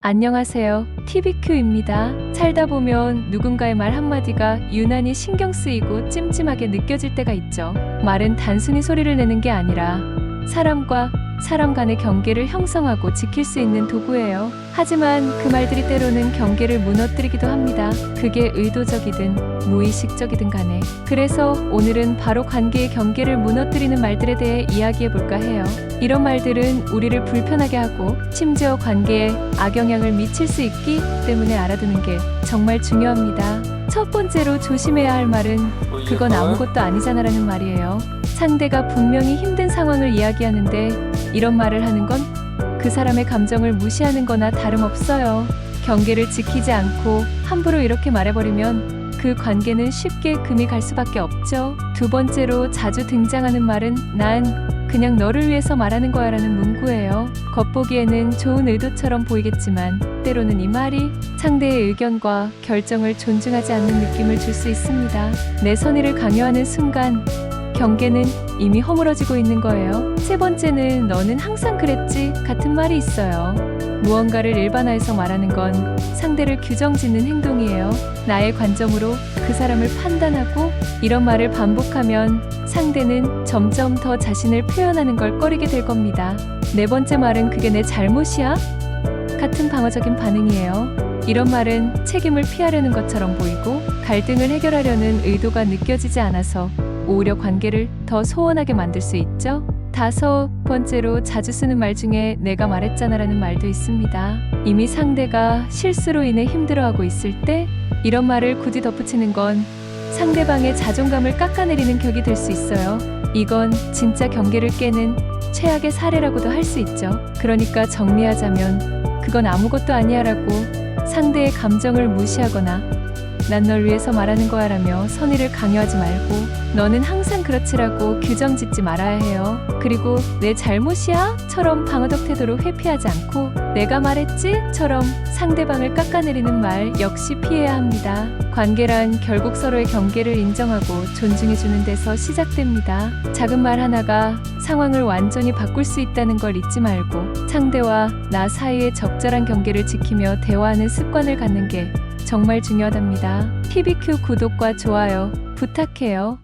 안녕하세요. TVQ입니다. 살다 보면 누군가의 말 한마디가 유난히 신경 쓰이고 찜찜하게 느껴질 때가 있죠. 말은 단순히 소리를 내는 게 아니라 사람과 사람 간의 경계를 형성하고 지킬 수 있는 도구예요. 하지만 그 말들이 때로는 경계를 무너뜨리기도 합니다. 그게 의도적이든 무의식적이든 간에. 그래서 오늘은 바로 관계의 경계를 무너뜨리는 말들에 대해 이야기해 볼까 해요. 이런 말들은 우리를 불편하게 하고 심지어 관계에 악영향을 미칠 수 있기 때문에 알아두는 게 정말 중요합니다. 첫 번째로 조심해야 할 말은 그건 아무것도 아니잖아라는 말이에요. 상대가 분명히 힘든 상황을 이야기하는데 이런 말을 하는 건 그 사람의 감정을 무시하는 거나 다름없어요. 경계를 지키지 않고 함부로 이렇게 말해버리면 그 관계는 쉽게 금이 갈 수밖에 없죠. 두 번째로 자주 등장하는 말은 난 그냥 너를 위해서 말하는 거야 라는 문구예요. 겉보기에는 좋은 의도처럼 보이겠지만 때로는 이 말이 상대의 의견과 결정을 존중하지 않는 느낌을 줄 수 있습니다. 내 선의를 강요하는 순간 경계는 이미 허물어지고 있는 거예요. 세 번째는 너는 항상 그랬지 같은 말이 있어요. 무언가를 일반화해서 말하는 건 상대를 규정짓는 행동이에요. 나의 관점으로 그 사람을 판단하고 이런 말을 반복하면 상대는 점점 더 자신을 표현하는 걸 꺼리게 될 겁니다. 네 번째 말은 그게 내 잘못이야? 같은 방어적인 반응이에요. 이런 말은 책임을 피하려는 것처럼 보이고 갈등을 해결하려는 의도가 느껴지지 않아서 오히려 관계를 더 소원하게 만들 수 있죠. 다섯 번째로 자주 쓰는 말 중에 내가 말했잖아라는 말도 있습니다. 이미 상대가 실수로 인해 힘들어하고 있을 때 이런 말을 굳이 덧붙이는 건 상대방의 자존감을 깎아내리는 격이 될 수 있어요. 이건 진짜 경계를 깨는 최악의 사례라고도 할 수 있죠. 그러니까 정리하자면 그건 아무것도 아니야라고 상대의 감정을 무시하거나 난 널 위해서 말하는 거야 라며 선의를 강요하지 말고 너는 항상 그렇지라고 규정 짓지 말아야 해요. 그리고 내 잘못이야?처럼 방어적 태도로 회피하지 않고 내가 말했지?처럼 상대방을 깎아내리는 말 역시 피해야 합니다. 관계란 결국 서로의 경계를 인정하고 존중해주는 데서 시작됩니다. 작은 말 하나가 상황을 완전히 바꿀 수 있다는 걸 잊지 말고 상대와 나 사이의 적절한 경계를 지키며 대화하는 습관을 갖는 게 정말 중요하답니다. TBQ 구독과 좋아요 부탁해요.